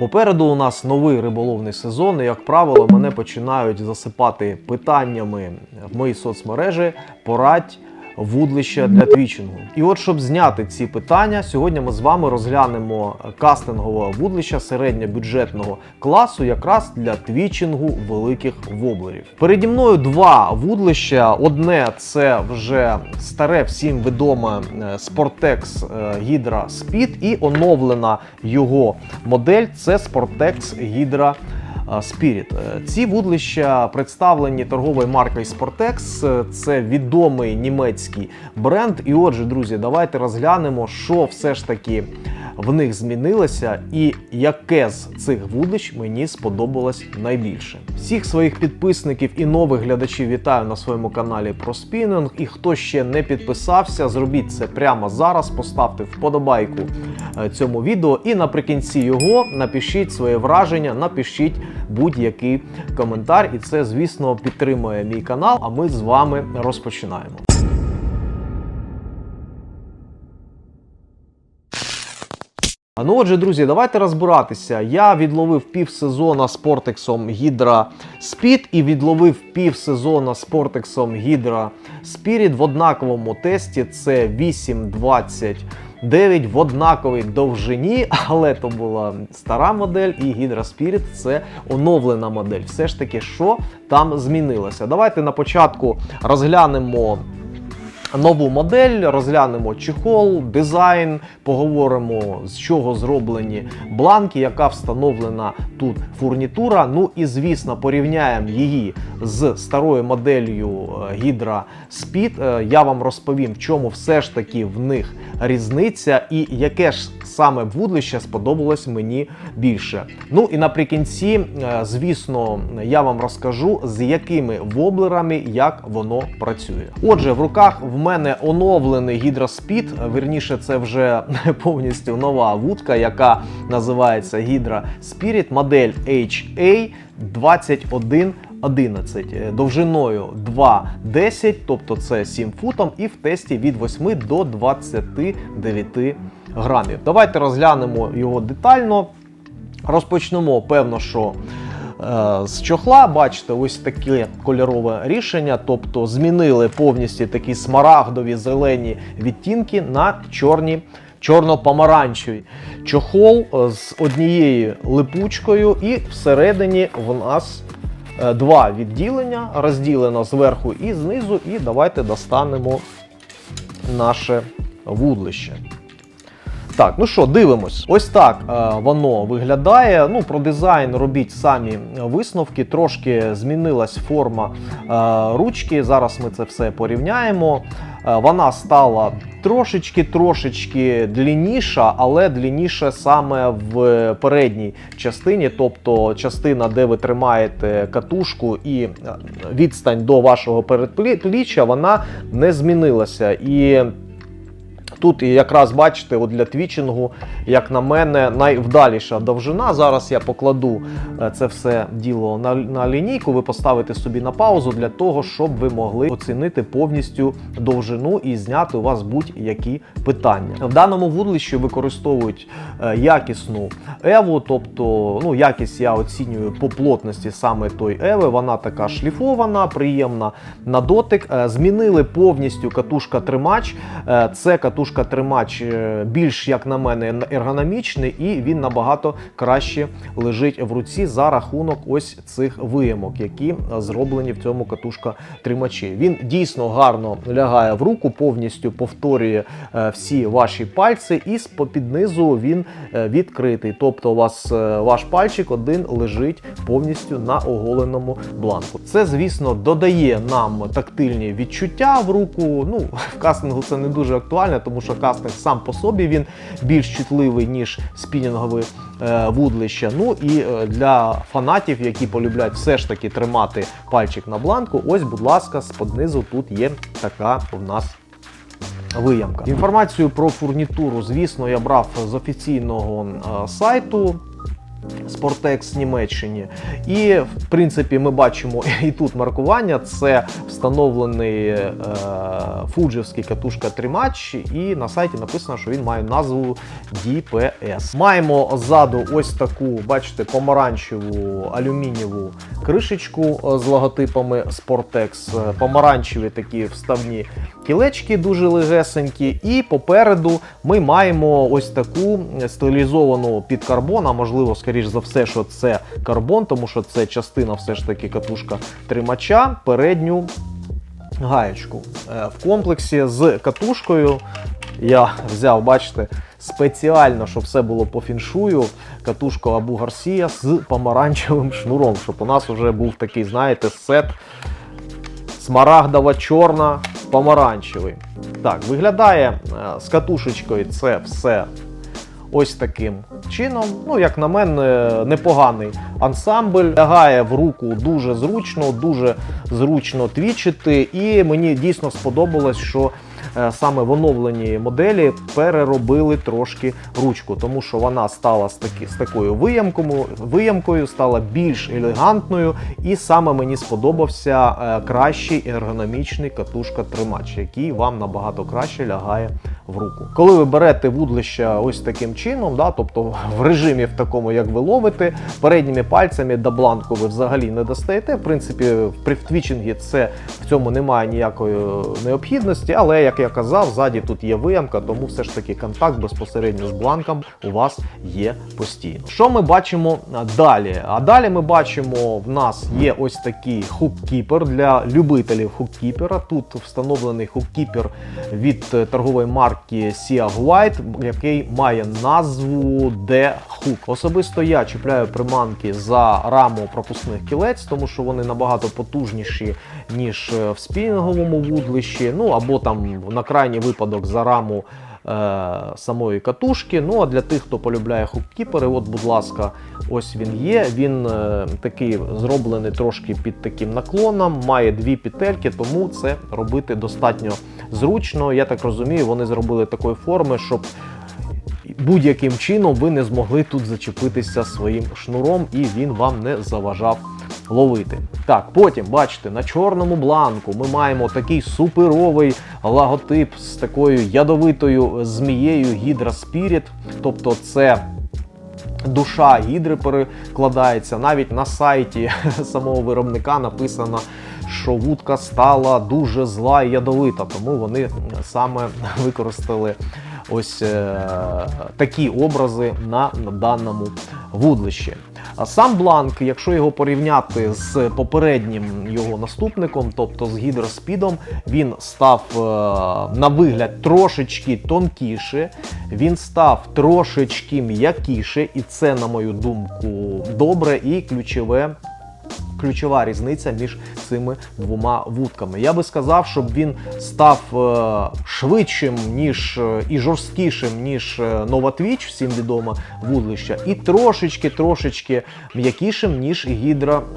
Попереду у нас новий риболовний сезон, і, як правило, мене починають засипати питаннями в мої соцмережі. Порадь вудлища для твічингу. І от, щоб зняти ці питання, сьогодні ми з вами розглянемо кастингове вудлища середньобюджетного класу, якраз для твічингу великих воблерів. Переді мною два вудлища. Одне це вже старе всім відоме е, Sportex е, Hydra Speed і оновлена його модель це Sportex Hydra Spirit. Е, Ці вудлища представлені торговою маркою Sportex. Е, Це відомий німецький бренд. І отже, друзі, давайте розглянемо, що все ж таки в них змінилося, і яке з цих вудлищ мені сподобалось найбільше. Всіх своїх підписників і нових глядачів вітаю на своєму каналі про спінінг. І хто ще не підписався, зробіть це прямо зараз. Поставте вподобайку е, цьому відео. І наприкінці його напишіть своє враження, напишіть будь-який коментар. І це, звісно, підтримує мій канал. А ми з вами розпочинаємо. Ну отже, друзі, давайте розбиратися. Я відловив півсезона з Портексом Hydra Speed і відловив півсезона з Портексом Hydra Spirit в однаковому тесті. Це 8.29 в однаковій довжині, але то була стара модель, і Hydra Spirit це оновлена модель. Все ж таки, що там змінилося? Давайте на початку розглянемо нову модель, розглянемо чехол, дизайн, поговоримо з чого зроблені бланки, яка встановлена тут фурнітура. Ну і звісно, порівняємо її з старою моделлю е, Hydra Speed. Е, Я вам розповім, в чому все ж таки в них різниця і яке ж саме вудлище сподобалось мені більше. Ну і наприкінці, е, звісно, я вам розкажу, з якими воблерами як воно працює. Отже, в руках в мене оновлений Speed, верніше, це вже повністю нова вудка, яка називається Hydra Spirit, модель HA 2111 е, довжиною 2,10, тобто це 7 футом, і в тесті від 8 до 29 грамів. Давайте розглянемо його детально. Розпочнемо, певно, що е, з чохла, бачите, ось таке кольорове рішення, тобто змінили повністю такі смарагдові зелені відтінки на чорні. Чорно-помаранчевий чохол е, з однією липучкою, і всередині в нас е, два відділення, розділено зверху і знизу. І давайте достанемо наше вудлище. Так, ну що, дивимось. Ось так е, воно виглядає. Ну, про дизайн робіть самі висновки. Трошки змінилась форма е, ручки. Зараз ми це все порівняємо. Е, вона стала трошечки-трошечки длінніша, але длінніша саме в передній частині, тобто частина, де ви тримаєте катушку і е, відстань до вашого передпліччя, вона не змінилася. І Тут якраз бачите, от для твічингу, як на мене, найвдаліша довжина. Зараз я покладу е, це все діло на, на лінійку. Ви поставите собі на паузу для того, щоб ви могли оцінити повністю довжину і зняти у вас будь-які питання. В даному вудлищі використовують е, якісну еву, тобто ну, якість я оцінюю по плотності саме той еви. Вона така шліфована, приємна на дотик. Е, Змінили повністю катушка-тримач. Це катушка тримач е, більш, як на мене, ергономічний, і він набагато краще лежить в руці за рахунок ось цих виямок, які е, зроблені в цьому катушка-тримачі. Він дійсно гарно лягає в руку, повністю повторює е, всі ваші пальці, і з під низу він відкритий. Тобто, у вас ваш пальчик один лежить повністю на оголеному бланку. Це, звісно, додає нам тактильні відчуття в руку. Ну, в кастингу це не дуже актуально, тому що кастинг сам по собі він більш чутливий, ніж спінінгове вудлище. Ну і е, для фанатів, які полюбляють все ж таки тримати пальчик на бланку, ось, будь ласка, з-под тут є така у нас. Виямка. Інформацію про фурнітуру, звісно, я брав з офіційного е, сайту Sportex Німеччині. І, в принципі, ми бачимо і тут маркування. Це встановлений е, фуджівський катушка тримач, і на сайті написано, що він має назву DPS. Маємо ззаду ось таку, бачите, помаранчеву алюмінієву кришечку е, з логотипами Sportex, е, помаранчеві такі вставні кілечки, дуже легесенькі. І попереду ми маємо ось таку стилізовану під карбон, а можливо, скоріш за все, що це карбон, тому що це частина все ж таки катушка тримача, передню гаєчку. Е, В комплексі з катушкою я взяв, бачите, спеціально, щоб все було по фіншую, катушку Абу Гарсія з помаранчевим шнуром, щоб у нас вже був такий, знаєте, сет смарагдово-чорна, помаранчевий. Так, виглядає е, з катушечкою це все ось таким чином. Ну, як на мене, непоганий ансамбль. Лягає в руку дуже зручно, дуже зручно твічити. І мені дійсно сподобалось, що саме в оновленій моделі переробили трошки ручку, тому що вона стала з, таки, з такою виямкою, виямкою, стала більш елегантною, і саме мені сподобався е, кращий ергономічний катушка-тримач, який вам набагато краще лягає в руку. Коли ви берете вудлище ось таким чином, да, тобто в режимі в такому, як ви ловите, передніми пальцями до бланку ви взагалі не достаєте. В принципі, при твічингі це в цьому немає ніякої необхідності, але як я казав, ззаді тут є виямка, тому все ж таки контакт безпосередньо з бланком у вас є постійно. Що ми бачимо далі? А далі ми бачимо, в нас є ось такий хуккіпер для любителів хуккіпера. Тут встановлений хуккіпер від е, торгової марки Sia White, який має назву D-Hook. Особисто я чіпляю приманки за раму пропускних кілець, тому що вони набагато потужніші, ніж е, в спінінговому вудлищі. Ну або там на крайній випадок за раму. е, Самої катушки. Ну а для тих, хто полюбляє хуккіпери, от, будь ласка, ось він є. Він е, такий зроблений трошки під таким наклоном, має дві петельки, тому це робити достатньо зручно. Я так розумію, вони зробили такої форми, щоб будь-яким чином ви не змогли тут зачепитися своїм шнуром, і він вам не заважав ловити. Так, потім бачите, на чорному бланку ми маємо такий суперовий логотип з такою ядовитою змією Hydra Spirit. Тобто це душа гідри перекладається. Навіть на сайті самого виробника написано, що вудка стала дуже зла і ядовита, тому вони саме використали ось е, такі образи на, даному вудлищі. Сам бланк, якщо його порівняти з попереднім його наступником, тобто з гідроспідом, він став е, на вигляд трошечки тонкіше, він став трошечки м'якіше, і це, на мою думку, добре і ключове. Ключова різниця між цими двома вудками. Я би сказав, щоб він став е, швидшим, ніж е, і жорсткішим, ніж е, Nova всім відоме вудлища, і трошечки трошечки м'якішим, ніж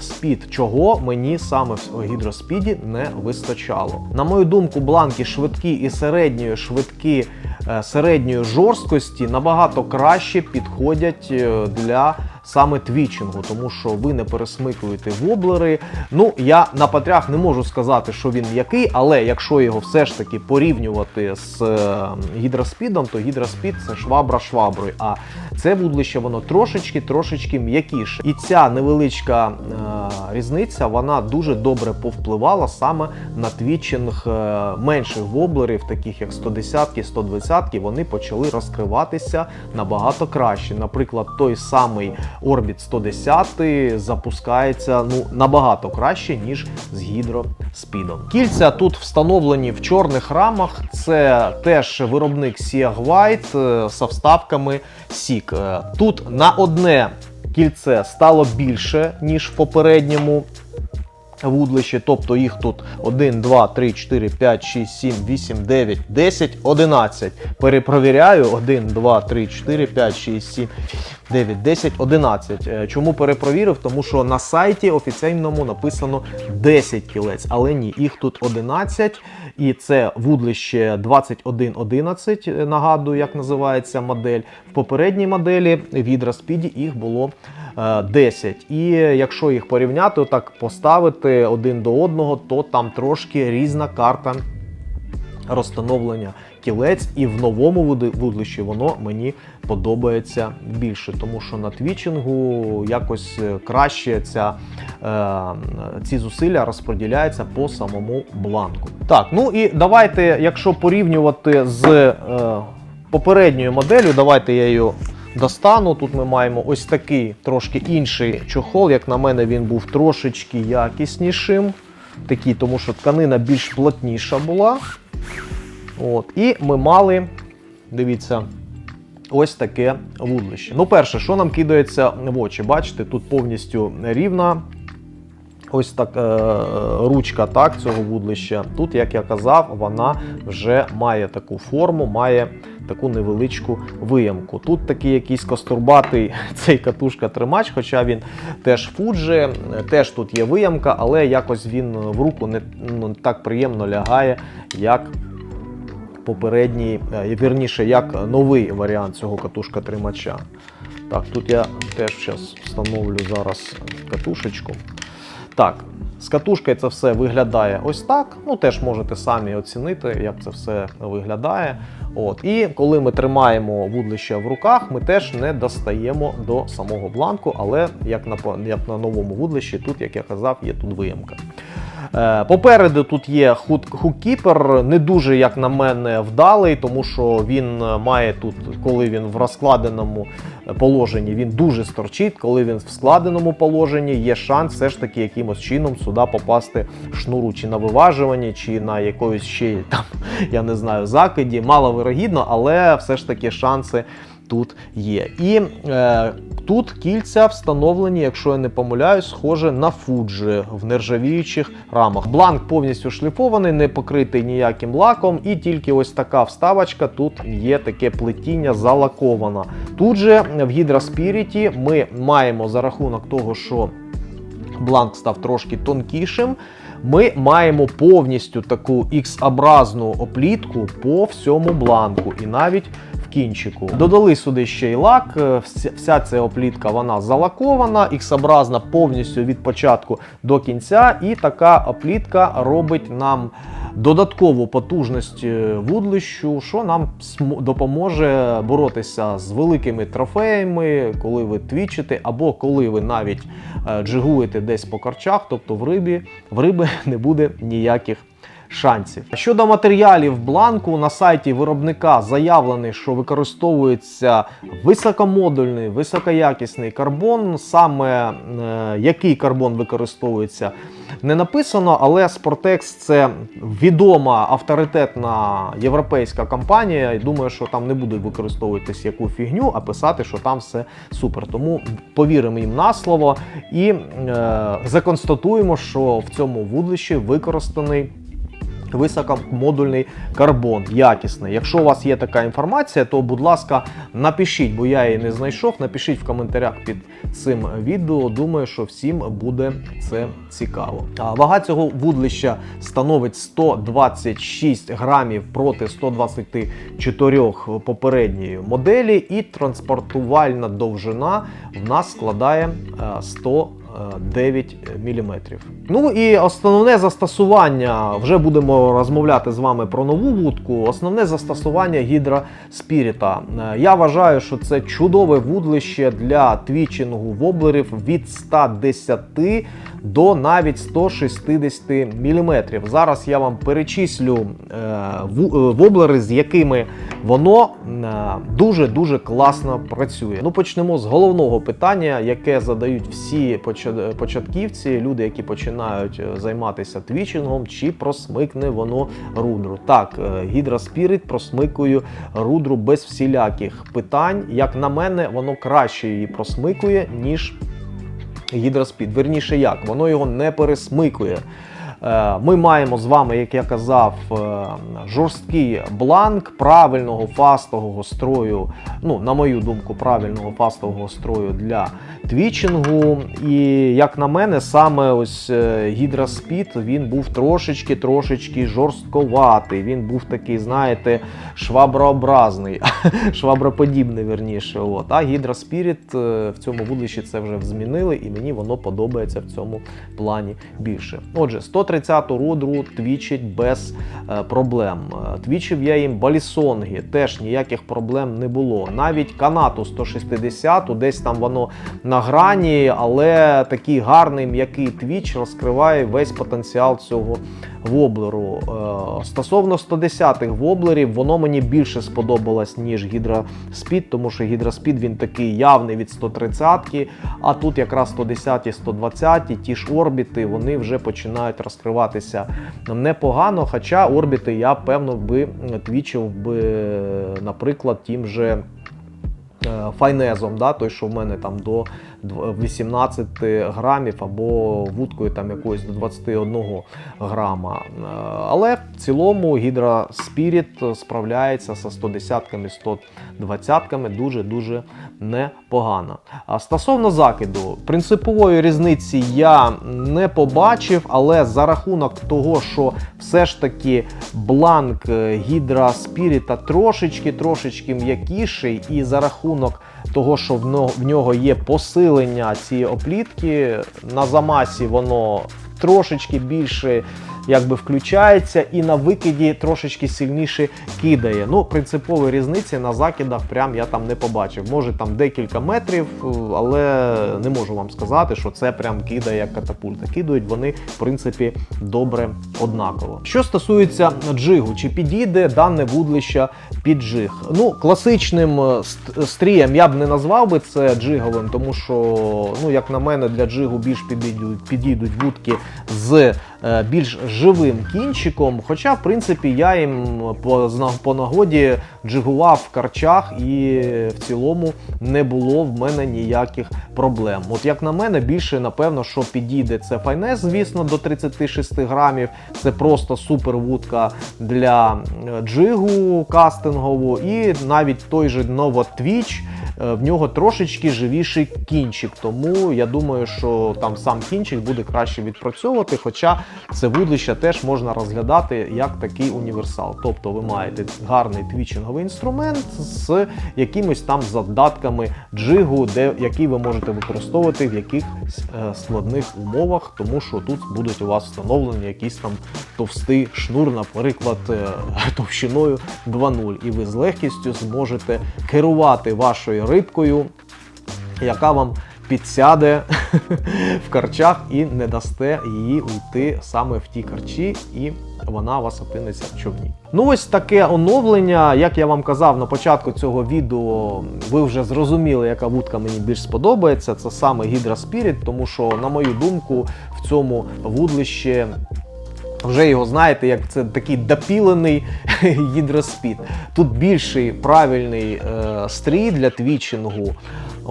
Speed, чого мені саме в Speed не вистачало. На мою думку, бланки швидкі і середньої швидкі е, середньої жорсткості набагато краще підходять е, для саме твічингу, тому що ви не пересмикуєте воблери. Ну, я на патрях не можу сказати, що він м'який, але якщо його все ж таки порівнювати з е, гідроспідом, то гідроспід це швабра шваброю. А це вудлище воно трошечки-трошечки м'якіше. І ця невеличка е, різниця вона дуже добре повпливала саме на твічинг е, менших воблерів, таких як 110 120 вони почали розкриватися набагато краще. Наприклад, той самий Orbit 110 запускається ну набагато краще, ніж з гідроспідом. Кільця тут встановлені в чорних рамах. Це теж виробник Sieg White со з вставками SIG. Е, Тут на одне кільце стало більше, ніж в попередньому вудлище, тобто їх тут 1, 2, 3, 4, 5, 6, 7, 8, 9, 10, 11. Перепровіряю 1, 2, 3, 4, 5, 6, 7, 9, 10, 11. Е, Чому перепровірив? Тому що на сайті офіційному написано 10 кілець, але ні, їх тут 11. І це вудлище 2111, е, нагадую, як називається модель. В попередній моделі від Speedy їх було 10. І якщо їх порівняти, так поставити один до одного, то там трошки різна карта розстановлення кілець, і в новому вудлищі воно мені подобається більше, тому що на твічингу якось е, краще ця, е, ці зусилля розподіляються по самому бланку. Так, ну і давайте, якщо порівнювати з е, попередньою моделлю, давайте я її достану. Тут ми маємо ось такий трошки інший чохол. Як на мене, він був трошечки якіснішим. Такий, тому що тканина більш плотніша була. От, і ми мали, дивіться, ось таке вудлище. Ну, перше, що нам кидається в очі? Бачите, тут повністю рівна. Ось так е, ручка так, цього вудлища. Тут, як я казав, вона вже має таку форму, має таку невеличку виямку. Тут такий якийсь костурбатий цей катушка-тримач, хоча він теж фуджи, теж тут є виямка, але якось він в руку не ну, так приємно лягає, як попередній, е, вірніше, як новий варіант цього катушка-тримача. Так, тут я теж зараз встановлю зараз катушечку. Так, з катушкою це все виглядає ось так. Ну, теж можете самі оцінити, як це все виглядає. От. І коли ми тримаємо вудлище в руках, ми теж не достаємо до самого бланку, але як на, як на новому вудлищі, тут, як я казав, є тут виямка. Е, Попереду тут є хук- хуккіпер, не дуже, як на мене, вдалий, тому що він е, має тут, коли він в розкладеному положенні, він дуже сторчить. Коли він в складеному положенні, є шанс все ж таки якимось чином сюди попасти шнуру чи на виважуванні, чи на якоїсь ще там, я не знаю, закиді. Маловирогідно, але все ж таки шанси тут є. І е, тут кільця встановлені, якщо я не помиляюсь, схоже на фуджі в нержавіючих рамах. Бланк повністю шліфований, не покритий ніяким лаком, і тільки ось така вставочка. Тут є таке плетіння залакована. Тут же в Spirit ми маємо за рахунок того, що бланк став трошки тонкішим. Ми маємо повністю таку X-образну оплітку по всьому бланку і навіть кінчику. Додали сюди ще й лак. е, вся- ця оплітка вона залакована, X-образна повністю від початку до кінця. І така оплітка робить нам додаткову потужність е, вудлищу, що нам допоможе боротися з великими трофеями, коли ви твічите, або коли ви навіть е, джигуєте десь по корчах, тобто в рибі, в риби не буде ніяких шансів. Щодо матеріалів бланку на сайті виробника заявлено, що використовується високомодульний, високоякісний карбон. Саме е, який карбон використовується, не написано, але Sportex це відома авторитетна європейська компанія. І думаю, що там не будуть використовуватись яку фігню, а писати, що там все супер. Тому повіримо їм на слово і е, законстатуємо, що в цьому вудлищі використаний високомодульний карбон, якісний. Якщо у вас є така інформація, то будь ласка, напишіть, бо я її не знайшов. Напишіть в коментарях під цим відео. Думаю, що всім буде це цікаво. Вага цього вудлища становить 126 грамів проти 124 попередньої моделі, і транспортувальна довжина в нас складає е, 100 9 мм. Ну і основне застосування, вже будемо розмовляти з вами про нову вудку. Основне застосування гідра спіріта. Е, Я вважаю, що це чудове вудлище для твічингу воблерів від 110 до навіть 160 мм. Зараз я вам перечислю е, е, воблери, з якими воно дуже-дуже класно працює. Ну, почнемо з головного питання, яке задають всі поча- початківці, люди, які починають е, займатися твічингом, чи просмикне воно рудру. Так, Гідра Hydra Spirit просмикує рудру без всіляких питань. Як на мене, воно краще її просмикує, ніж гідроспід. Верніше як, воно його не пересмикує. Е, Ми маємо з вами, як я казав, е, жорсткий бланк правильного фастового строю. Ну, на мою думку, правильного фастового строю для твічингу. І як на мене, саме ось е, Speed, він був трошечки трошечки жорстковатий. Він був такий, знаєте, шваброобразний, шваброподібний, верніше. От. А е, в цьому вудлищі це вже змінили, і мені воно подобається в цьому плані більше. Отже, 130 рудру твічить без е, проблем. Е, Твічив я їм балісонги, теж ніяких проблем не було. Навіть канату 160, десь там воно на грані, але такий гарний м'який твіч розкриває весь потенціал цього воблеру. Е, Стосовно 110-х воблерів, воно мені більше сподобалось, ніж Speed, тому що Speed він такий явний від 130-ки, а тут якраз 110-ті, 120-ті, ті ж орбіти, вони вже починають розкриватися непогано. Хоча орбіти я певно би твічив би, наприклад, тим же. е, Файнезом, да, той, що в мене там до 18 грамів, або вудкою там якоюсь до 21 грама. Е, Але в цілому Hydra Spirit справляється зі 110-ками, 120-ками дуже-дуже непогано. А стосовно закиду, принципової різниці я не побачив, але за рахунок того, що все ж таки бланк Hydra Spirit трошечки трошечки м'якіший, і за рахунок того, що в нього, є посилення цієї оплітки, на замасі воно трошечки більше якби включається і на викиді трошечки сильніше кидає. Ну, принципової різниці на закидах прям я там не побачив. Може там декілька метрів, е, але не можу вам сказати, що це прям кидає як катапульта. Кидають вони, в принципі, добре однаково. Що стосується джигу, чи підійде дане вудлище під джиг? Ну, класичним е, стрієм я б не назвав би це джиговим, тому що, ну, як на мене, для джигу більш підійдуть, підійдуть вудки з більш живим кінчиком. Хоча, в принципі, я їм по, нагоді джигував в карчах, і в цілому не було в мене ніяких проблем. От як на мене, більше напевно, що підійде це файнес, звісно, до 36 грамів. Це просто супер вудка для е, джигу кастингову, і навіть той же Twitch, е, в нього трошечки живіший кінчик. Тому я думаю, що там сам кінчик буде краще відпрацьовувати. Хоча це вудлище теж можна розглядати як такий універсал. Тобто ви маєте гарний твічинговий інструмент з якимось там задатками джигу, де який ви можете використовувати в якихось е, складних умовах, тому що тут будуть у вас встановлені якийсь там товстий шнур, наприклад, е, товщиною 2.0, і ви з легкістю зможете керувати вашою рибкою, яка вам підсяде в карчах і не дасте її уйти саме в ті карчі, і вона вас опиниться в човні. Ну ось таке оновлення. Як я вам казав на початку цього відео, ви вже зрозуміли, яка вудка мені більш сподобається. Це саме Hydra Spirit, тому що, на мою думку, в цьому вудлищі вже його знаєте, як це такий допілений гідроспід. Тут більший правильний е, стрій для твічингу.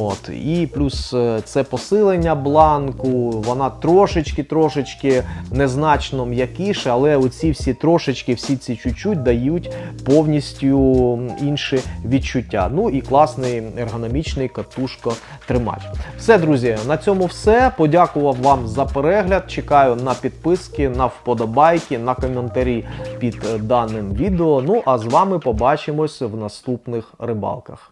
От. І плюс е, це посилення бланку, вона трошечки-трошечки незначно м'якіше, але оці всі трошечки, всі ці чуть-чуть дають повністю інші відчуття. Ну і класний ергономічний катушко-тримач. Все, друзі, на цьому все. Подякував вам за перегляд. Чекаю на підписки, на вподобайки, на коментарі під е, даним відео. Ну а з вами побачимось в наступних рибалках.